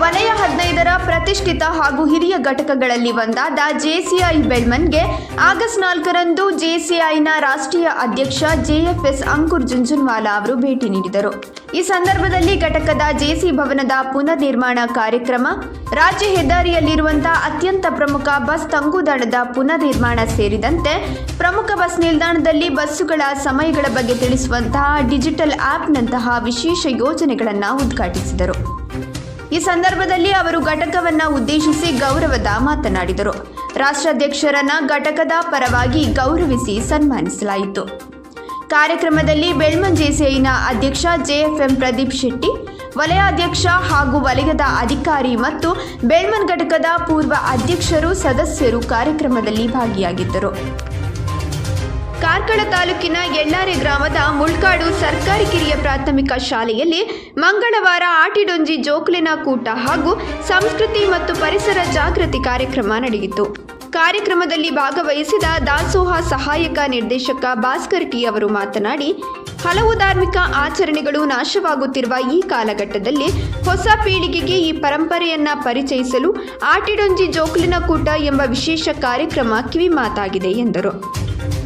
ವಲಯ ಹದಿನೈದರ ಪ್ರತಿಷ್ಠಿತ ಹಾಗೂ ಹಿರಿಯ ಘಟಕಗಳಲ್ಲಿ ಒಂದಾದ ಜೆಸಿಐ ಬೆಳ್ಮನ್ಗೆ ಆಗಸ್ಟ್ ನಾಲ್ಕರಂದು ಜೆಸಿಐನ ರಾಷ್ಟ್ರೀಯ ಅಧ್ಯಕ್ಷ ಜೆಎಫ್ಎಸ್ ಅಂಕುರ್ ಜುಂಜುನ್ವಾಲಾ ಅವರು ಭೇಟಿ ನೀಡಿದರು. ಈ ಸಂದರ್ಭದಲ್ಲಿ ಘಟಕದ ಜೆಸಿ ಭವನದ ಪುನರ್ ನಿರ್ಮಾಣ ಕಾರ್ಯಕ್ರಮ, ರಾಜ್ಯ ಹೆದ್ದಾರಿಯಲ್ಲಿರುವಂತಹ ಅತ್ಯಂತ ಪ್ರಮುಖ ಬಸ್ ತಂಗುದಾಣದ ಪುನರ್ ನಿರ್ಮಾಣ ಸೇರಿದಂತೆ ಪ್ರಮುಖ ಬಸ್ ನಿಲ್ದಾಣದಲ್ಲಿ ಬಸ್ಸುಗಳ ಸಮಯಗಳ ಬಗ್ಗೆ ತಿಳಿಸುವಂತಹ ಡಿಜಿಟಲ್ ಆ್ಯಪ್ನಂತಹ ವಿಶೇಷ ಯೋಜನೆಗಳನ್ನು ಉದ್ಘಾಟಿಸಿದರು. ಈ ಸಂದರ್ಭದಲ್ಲಿ ಅವರು ಘಟಕವನ್ನ ಉದ್ದೇಶಿಸಿ ಗೌರವದ ಮಾತನಾಡಿದರು. ರಾಷ್ಟ್ರಾಧ್ಯಕ್ಷರನ್ನ ಘಟಕದ ಪರವಾಗಿ ಗೌರವಿಸಿ ಸನ್ಮಾನಿಸಲಾಯಿತು. ಕಾರ್ಯಕ್ರಮದಲ್ಲಿ ಬೆಳ್ಮನ್ ಸೇನ ಅಧ್ಯಕ್ಷ ಜೆಎಫ್ಎಂ ಪ್ರದೀಪ್ ಶೆಟ್ಟಿ, ವಲಯಾಧ್ಯಕ್ಷ ಹಾಗೂ ವಲಯದ ಅಧಿಕಾರಿ ಮತ್ತು ಬೆಳ್ಮನ್ ಘಟಕದ ಪೂರ್ವ ಅಧ್ಯಕ್ಷರು ಸದಸ್ಯರು ಕಾರ್ಯಕ್ರಮದಲ್ಲಿ ಭಾಗಿಯಾಗಿದ್ದರು. ಕಾರ್ಕಳ ತಾಲೂಕಿನ ಎಳ್ಳಾರೆ ಗ್ರಾಮದ ಮುಳ್ಕಾಡು ಸರ್ಕಾರಿ ಕಿರಿಯ ಪ್ರಾಥಮಿಕ ಶಾಲೆಯಲ್ಲಿ ಮಂಗಳವಾರ ಆಟಿಡೊಂಜಿ ಜೋಕ್ಲಿನ ಕೂಟ ಹಾಗೂ ಸಂಸ್ಕೃತಿ ಮತ್ತು ಪರಿಸರ ಜಾಗೃತಿ ಕಾರ್ಯಕ್ರಮ ನಡೆಯಿತು. ಕಾರ್ಯಕ್ರಮದಲ್ಲಿ ಭಾಗವಹಿಸಿದ ದಾಸೋಹ ಸಹಾಯಕ ನಿರ್ದೇಶಕ ಭಾಸ್ಕರ್ ಟಿ ಅವರು ಮಾತನಾಡಿ, ಹಲವು ಧಾರ್ಮಿಕ ಆಚರಣೆಗಳು ನಾಶವಾಗುತ್ತಿರುವ ಈ ಕಾಲಘಟ್ಟದಲ್ಲಿ ಹೊಸ ಪೀಳಿಗೆಗೆ ಈ ಪರಂಪರೆಯನ್ನ ಪರಿಚಯಿಸಲು ಆಟಿಡೊಂಜಿ ಜೋಕ್ಲಿನ ಕೂಟ ಎಂಬ ವಿಶೇಷ ಕಾರ್ಯಕ್ರಮ ಕಿವಿಮಾತಾಗಿದೆ ಎಂದರು.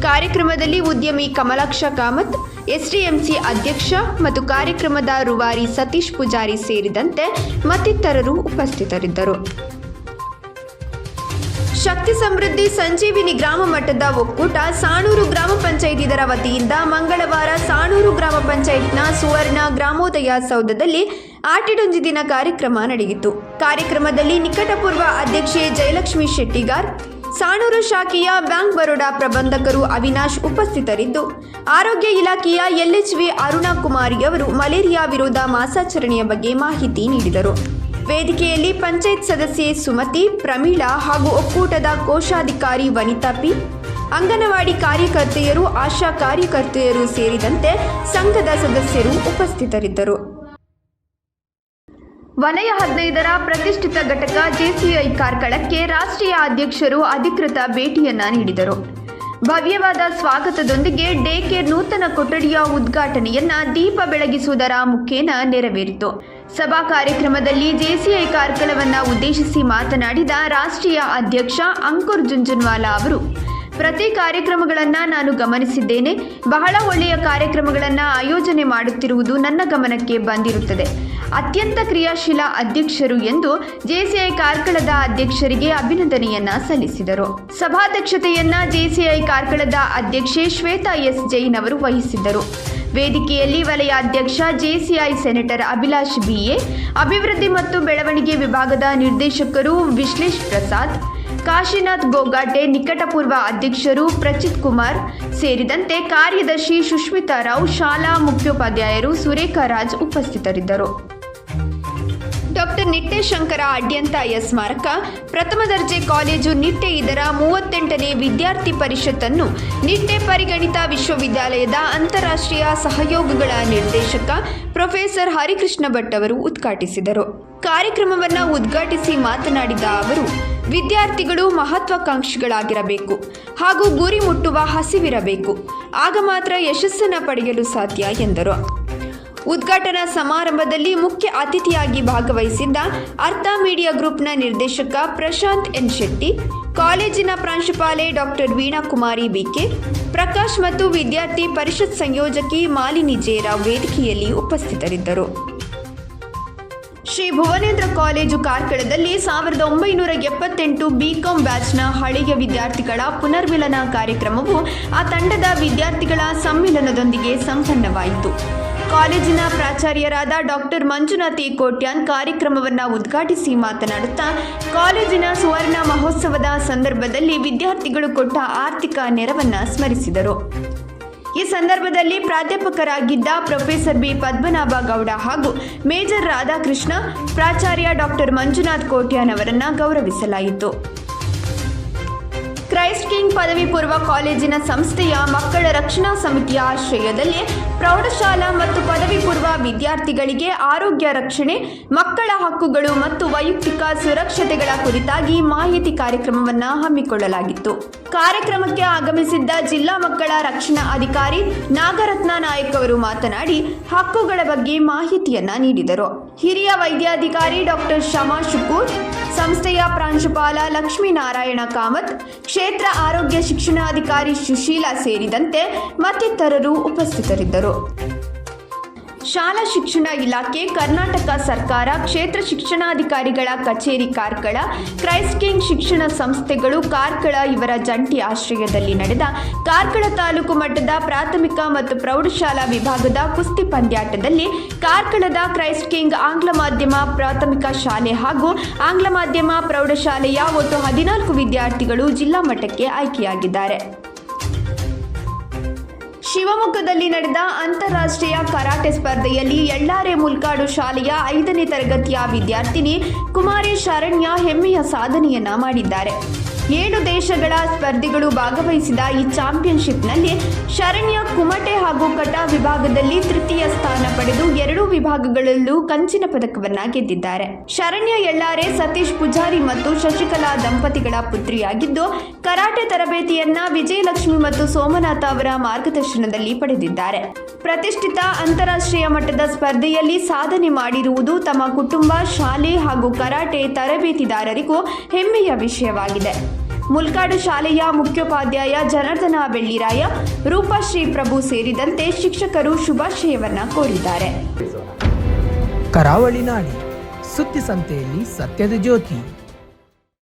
ಕಾರ್ಯಕ್ರಮದಲ್ಲಿ ಉದ್ಯಮಿ ಕಮಲಾಕ್ಷ ಕಾಮತ್, ಎಸ್ಡಿಎಂಸಿ ಅಧ್ಯಕ್ಷ ಮತ್ತು ಕಾರ್ಯಕ್ರಮದ ರೂವಾರಿ ಸತೀಶ್ ಪೂಜಾರಿ ಸೇರಿದಂತೆ ಮತ್ತಿತರರು ಉಪಸ್ಥಿತರಿದ್ದರು. ಶಕ್ತಿ ಸಮೃದ್ಧಿ ಸಂಜೀವಿನಿ ಗ್ರಾಮ ಮಟ್ಟದ ಒಕ್ಕೂಟ ಸಾಣೂರು ಗ್ರಾಮ ಪಂಚಾಯತ್ ಇದರ ವತಿಯಿಂದ ಮಂಗಳವಾರ ಸಾಣೂರು ಗ್ರಾಮ ಪಂಚಾಯತ್ನ ಸುವರ್ಣ ಗ್ರಾಮೋದಯ ಸೌಧದಲ್ಲಿ ಆಟಿಡೊಂಜಿ ದಿನ ಕಾರ್ಯಕ್ರಮ ನಡೆಯಿತು. ಕಾರ್ಯಕ್ರಮದಲ್ಲಿ ನಿಕಟಪೂರ್ವ ಅಧ್ಯಕ್ಷೆ ಜಯಲಕ್ಷ್ಮಿ ಶೆಟ್ಟಿಗಾರ್ ಸಾಣೂರು ಶಾಖೆಯ ಬ್ಯಾಂಕ್ ಬರೋಡಾ ಪ್ರಬಂಧಕರು ಅವಿನಾಶ್ ಉಪಸ್ಥಿತರಿದ್ದು, ಆರೋಗ್ಯ ಇಲಾಖೆಯ ಎಲ್ಎಚ್ವಿ ಅರುಣಾ ಕುಮಾರಿ ಅವರು ಮಲೇರಿಯಾ ವಿರೋಧ ಮಾಸಾಚರಣೆಯ ಬಗ್ಗೆ ಮಾಹಿತಿ ನೀಡಿದರು. ವೇದಿಕೆಯಲ್ಲಿ ಪಂಚಾಯತ್ ಸದಸ್ಯೆ ಸುಮತಿ, ಪ್ರಮೀಳಾ ಹಾಗೂ ಒಕ್ಕೂಟದ ಕೋಶಾಧಿಕಾರಿ ವನಿತಾ ಪಿ, ಅಂಗನವಾಡಿ ಕಾರ್ಯಕರ್ತೆಯರು, ಆಶಾ ಕಾರ್ಯಕರ್ತೆಯರು ಸೇರಿದಂತೆ ಸಂಘದ ಸದಸ್ಯರು ಉಪಸ್ಥಿತರಿದ್ದರು. ವಲಯ ಹದಿನೈದರ ಪ್ರತಿಷ್ಠಿತ ಘಟಕ ಜೆಸಿಐ ಕಾರ್ಕಳಕ್ಕೆ ರಾಷ್ಟ್ರೀಯ ಅಧ್ಯಕ್ಷರು ಅಧಿಕೃತ ಭೇಟಿಯನ್ನ ನೀಡಿದರು. ಭವ್ಯವಾದ ಸ್ವಾಗತದೊಂದಿಗೆ ಡೇ ಕೇರ್ ನೂತನ ಕೊಠಡಿಯ ಉದ್ಘಾಟನೆಯನ್ನ ದೀಪ ಬೆಳಗಿಸುವುದರ ಮುಖೇನ ನೆರವೇರಿತು. ಸಭಾ ಕಾರ್ಯಕ್ರಮದಲ್ಲಿ ಜೆಸಿಐ ಕಾರ್ಕಳವನ್ನ ಉದ್ದೇಶಿಸಿ ಮಾತನಾಡಿದ ರಾಷ್ಟ್ರೀಯ ಅಧ್ಯಕ್ಷ ಅಂಕುರ್ ಜುಂಜುನ್ವಾಲಾ ಅವರು ಪ್ರತಿ ಕಾರ್ಯಕ್ರಮಗಳನ್ನು ನಾನು ಗಮನಿಸಿದ್ದೇನೆ. ಬಹಳ ಒಳ್ಳೆಯ ಕಾರ್ಯಕ್ರಮಗಳನ್ನು ಆಯೋಜನೆ ಮಾಡುತ್ತಿರುವುದು ನನ್ನ ಗಮನಕ್ಕೆ ಬಂದಿರುತ್ತದೆ. ಅತ್ಯಂತ ಕ್ರಿಯಾಶೀಲ ಅಧ್ಯಕ್ಷರು ಎಂದು ಜೆಸಿಐ ಕಾರ್ಕಳದ ಅಧ್ಯಕ್ಷರಿಗೆ ಅಭಿನಂದನೆಯನ್ನ ಸಲ್ಲಿಸಿದರು. ಸಭಾಧ್ಯಕ್ಷತೆಯನ್ನ ಜೆಸಿಐ ಕಾರ್ಕಳದ ಅಧ್ಯಕ್ಷೆ ಶ್ವೇತಾ ಎಸ್ ಜೈನ್ ಅವರು ವಹಿಸಿದ್ದರು. ವೇದಿಕೆಯಲ್ಲಿ ವಲಯ ಅಧ್ಯಕ್ಷ ಜೆಸಿಐ ಸೆನೆಟರ್ ಅಭಿಲಾಷ್ ಬಿಎ, ಅಭಿವೃದ್ಧಿ ಮತ್ತು ಬೆಳವಣಿಗೆ ವಿಭಾಗದ ನಿರ್ದೇಶಕರು ವಿಶ್ಲೇಷ್ ಪ್ರಸಾದ್ ಕಾಶಿನಾಥ್ ಗೋಗಾಟೆ ನಿಕಟಪೂರ್ವ ಅಧ್ಯಕ್ಷರು ಪ್ರಚಿತ್ ಕುಮಾರ್ ಸೇರಿದಂತೆ ಕಾರ್ಯದರ್ಶಿ ಸುಷ್ಮಿತಾ ರಾವ್, ಶಾಲಾ ಮುಖ್ಯೋಪಾಧ್ಯಾಯರು ಸುರೇಖಾ ರಾಜ್ ಉಪಸ್ಥಿತರಿದ್ದರು. ಡಾಕ್ಟರ್ ನಿಟ್ಟೆ ಶಂಕರ ಅಡ್ಯಂತಾಯ ಸ್ಮಾರಕ ಪ್ರಥಮ ದರ್ಜೆ ಕಾಲೇಜು ನಿಟ್ಟೆ ಇದರ ಮೂವತ್ತೆಂಟನೇ ವಿದ್ಯಾರ್ಥಿ ಪರಿಷತ್ತನ್ನು ನಿಟ್ಟೆ ಪರಿಗಣಿತ ವಿಶ್ವವಿದ್ಯಾಲಯದ ಅಂತಾರಾಷ್ಟ್ರೀಯ ಸಹಯೋಗಗಳ ನಿರ್ದೇಶಕ ಪ್ರೊಫೆಸರ್ ಹರಿಕೃಷ್ಣ ಭಟ್ ಅವರು ಉದ್ಘಾಟಿಸಿದರು. ಕಾರ್ಯಕ್ರಮವನ್ನು ಉದ್ಘಾಟಿಸಿ ಮಾತನಾಡಿದ ಅವರು ವಿದ್ಯಾರ್ಥಿಗಳು ಮಹತ್ವಾಕಾಂಕ್ಷಿಗಳಾಗಿರಬೇಕು ಹಾಗೂ ಗುರಿ ಮುಟ್ಟುವ ಹಸಿವಿರಬೇಕು. ಆಗ ಮಾತ್ರ ಯಶಸ್ಸನ್ನು ಪಡೆಯಲು ಸಾಧ್ಯ ಎಂದರು. ಉದ್ಘಾಟನಾ ಸಮಾರಂಭದಲ್ಲಿ ಮುಖ್ಯ ಅತಿಥಿಯಾಗಿ ಭಾಗವಹಿಸಿದ್ದ ಅರ್ಥ ಮೀಡಿಯಾ ಗ್ರೂಪ್ನ ನಿರ್ದೇಶಕ ಪ್ರಶಾಂತ್ ಎನ್ ಶೆಟ್ಟಿ, ಕಾಲೇಜಿನ ಪ್ರಾಂಶುಪಾಲೆ doctor Veena Kumari B K Prakash ಮತ್ತು ವಿದ್ಯಾರ್ಥಿ ಪರಿಷತ್ ಸಂಯೋಜಕಿ ಮಾಲಿನಿ ಜೇರಾವ್ ವೇದಿಕೆಯಲ್ಲಿ ಉಪಸ್ಥಿತರಿದ್ದರು. ಶ್ರೀ ಭುವನೇಂದ್ರ ಕಾಲೇಜು ಕಾರ್ಕಳದಲ್ಲಿ ಸಾವಿರದ ಒಂಬೈನೂರ ಎಪ್ಪತ್ತೆಂಟು ಬಿಕಾಂ ಬ್ಯಾಚ್ನ ಹಳೆಯ ವಿದ್ಯಾರ್ಥಿಗಳ ಪುನರ್ಮಿಲನ ಕಾರ್ಯಕ್ರಮವು ಆ ತಂಡದ ವಿದ್ಯಾರ್ಥಿಗಳ ಸಮ್ಮಿಲನದೊಂದಿಗೆ ಸಂಪನ್ನವಾಯಿತು. ಕಾಲೇಜಿನ ಪ್ರಾಚಾರ್ಯರಾದ ಡಾಕ್ಟರ್ ಮಂಜುನಾಥಿ ಕೋಟ್ಯಾನ್ ಕಾರ್ಯಕ್ರಮವನ್ನು ಉದ್ಘಾಟಿಸಿ ಮಾತನಾಡುತ್ತಾ, ಕಾಲೇಜಿನ ಸುವರ್ಣ ಮಹೋತ್ಸವದ ಸಂದರ್ಭದಲ್ಲಿ ವಿದ್ಯಾರ್ಥಿಗಳು ಕೊಟ್ಟ ಆರ್ಥಿಕ ನೆರವನ್ನು ಸ್ಮರಿಸಿದರು. ಈ ಸಂದರ್ಭದಲ್ಲಿ ಪ್ರಾಧ್ಯಾಪಕರಾಗಿದ್ದ ಪ್ರೊಫೆಸರ್ ಬಿ ಪದ್ಮನಾಭ ಗೌಡ ಹಾಗೂ ಮೇಜರ್ ರಾಧಾಕೃಷ್ಣ, ಪ್ರಾಚಾರ್ಯ ಡಾಕ್ಟರ್ ಮಂಜುನಾಥ್ ಕೋಟ್ಯಾನ್ ಅವರನ್ನು ಗೌರವಿಸಲಾಯಿತು. ಕ್ರೈಸ್ಟ್ ಕಿಂಗ್ ಪದವಿ ಪೂರ್ವ ಕಾಲೇಜಿನ ಸಂಸ್ಥೆಯ ಮಕ್ಕಳ ರಕ್ಷಣಾ ಸಮಿತಿಯ ಆಶ್ರಯದಲ್ಲಿ ಪ್ರೌಢಶಾಲಾ ಮತ್ತು ಪದವಿ ಪೂರ್ವ ವಿದ್ಯಾರ್ಥಿಗಳಿಗೆ ಆರೋಗ್ಯ ರಕ್ಷಣೆ, ಮಕ್ಕಳ ಹಕ್ಕುಗಳು ಮತ್ತು ವೈಯಕ್ತಿಕ ಸುರಕ್ಷತೆಗಳ ಕುರಿತಾಗಿ ಮಾಹಿತಿ ಕಾರ್ಯಕ್ರಮವನ್ನು ಹಮ್ಮಿಕೊಳ್ಳಲಾಗಿತ್ತು. ಕಾರ್ಯಕ್ರಮಕ್ಕೆ ಆಗಮಿಸಿದ್ದ ಜಿಲ್ಲಾ ಮಕ್ಕಳ ರಕ್ಷಣಾ ಅಧಿಕಾರಿ ನಾಗರತ್ನ ನಾಯಕ್ ಅವರು ಮಾತನಾಡಿ, ಹಕ್ಕುಗಳ ಬಗ್ಗೆ ಮಾಹಿತಿಯನ್ನ ನೀಡಿದರು. ಹಿರಿಯ ವೈದ್ಯಾಧಿಕಾರಿ ಡಾಕ್ಟರ್ ಶಮಾ ಶುಕೂರ್ ಸಂಸ್ಥೆಯ ಪ್ರಾಂಶುಪಾಲ ಲಕ್ಷ್ಮೀನಾರಾಯಣ ಕಾಮತ್ ಕ್ಷೇತ್ರ ಆರೋಗ್ಯ ಶಿಕ್ಷಣಾಧಿಕಾರಿ ಸುಶೀಲಾ ಸೇರಿದಂತೆ ಮತ್ತಿತರರು ಉಪಸ್ಥಿತರಿದ್ದರು. ಶಾಲಾ ಶಿಕ್ಷಣ ಇಲಾಖೆ, ಕರ್ನಾಟಕ ಸರ್ಕಾರ, ಕ್ಷೇತ್ರ ಶಿಕ್ಷಣಾಧಿಕಾರಿಗಳ ಕಚೇರಿ, ಕಾರ್ಕಳ ಕ್ರೈಸ್ಟ್ ಕಿಂಗ್ ಶಿಕ್ಷಣ ಸಂಸ್ಥೆಗಳು, ಕಾರ್ಕಳ ಇವರ ಜಂಟಿ ಆಶ್ರಯದಲ್ಲಿ ನಡೆದ ಕಾರ್ಕಳ ತಾಲೂಕು ಮಟ್ಟದ ಪ್ರಾಥಮಿಕ ಮತ್ತು ಪ್ರೌಢಶಾಲಾ ವಿಭಾಗದ ಕುಸ್ತಿ ಪಂದ್ಯಾಟದಲ್ಲಿ ಕಾರ್ಕಳದ ಕ್ರೈಸ್ಟ್ ಕಿಂಗ್ ಆಂಗ್ಲ ಮಾಧ್ಯಮ ಪ್ರಾಥಮಿಕ ಶಾಲೆ ಹಾಗೂ ಆಂಗ್ಲ ಮಾಧ್ಯಮ ಪ್ರೌಢಶಾಲೆಯ ಒಟ್ಟು ಹದಿನಾಲ್ಕು ವಿದ್ಯಾರ್ಥಿಗಳು ಜಿಲ್ಲಾ ಮಟ್ಟಕ್ಕೆ ಆಯ್ಕೆಯಾಗಿದ್ದಾರೆ. ಶಿವಮೊಗ್ಗದಲ್ಲಿ ನಡೆದ ಅಂತಾರಾಷ್ಟ್ರೀಯ ಕರಾಟೆ ಸ್ಪರ್ಧೆಯಲ್ಲಿ ಎಳ್ಳಾರೆ ಮುಲ್ಕಾಡು ಶಾಲೆಯ ಐದನೇ ತರಗತಿಯ ವಿದ್ಯಾರ್ಥಿನಿ ಕುಮಾರಿ ಶರಣ್ಯ ಹೆಮ್ಮೆಯ ಸಾಧನೆಯನ್ನ ಮಾಡಿದ್ದಾರೆ. ಏಳು ದೇಶಗಳ ಸ್ಪರ್ಧಿಗಳು ಭಾಗವಹಿಸಿದ ಈ ಚಾಂಪಿಯನ್ಶಿಪ್ನಲ್ಲಿ ಶರಣ್ಯ, ಕುಮಟೆ ಹಾಗೂ ಕಟಾ ವಿಭಾಗದಲ್ಲಿ ತೃತೀಯ ಸ್ಥಾನ ಪಡೆದು ಎರಡೂ ವಿಭಾಗಗಳಲ್ಲೂ ಕಂಚಿನ ಪದಕವನ್ನ ಗೆದ್ದಿದ್ದಾರೆ. ಶರಣ್ಯ ಎಳ್ಳಾರೆ ಸತೀಶ್ ಪೂಜಾರಿ ಮತ್ತು ಶಶಿಕಲಾ ದಂಪತಿಗಳ ಪುತ್ರಿಯಾಗಿದ್ದು, ಕರಾಟೆ ತರಬೇತಿಯನ್ನ ವಿಜಯಲಕ್ಷ್ಮಿ ಮತ್ತು ಸೋಮನಾಥ ಅವರ ಮಾರ್ಗದರ್ಶನದಲ್ಲಿ ಪಡೆದಿದ್ದಾರೆ. ಪ್ರತಿಷ್ಠಿತ ಅಂತಾರಾಷ್ಟ್ರೀಯ ಮಟ್ಟದ ಸ್ಪರ್ಧೆಯಲ್ಲಿ ಸಾಧನೆ ಮಾಡಿರುವುದು ತಮ್ಮ ಕುಟುಂಬ, ಶಾಲೆ ಹಾಗೂ ಕರಾಟೆ ತರಬೇತಿದಾರರಿಗೂ ಹೆಮ್ಮೆಯ ವಿಷಯವಾಗಿದೆ. ಮುಲ್ಕಾಡು ಶಾಲೆಯ ಮುಖ್ಯೋಪಾಧ್ಯಾಯ ಜನಾರ್ದನ ಬೆಳ್ಳಿರಾಯ, ರೂಪಶ್ರೀ ಪ್ರಭು ಸೇರಿದಂತೆ ಶಿಕ್ಷಕರು ಶುಭಾಶಯವನ್ನ ಕೋರಿದ್ದಾರೆ. ಕರಾವಳಿ ನಾಡಿ, ಸುದ್ದಿ ಸಂತೆಯಲ್ಲಿ ಸತ್ಯದ ಜ್ಯೋತಿ.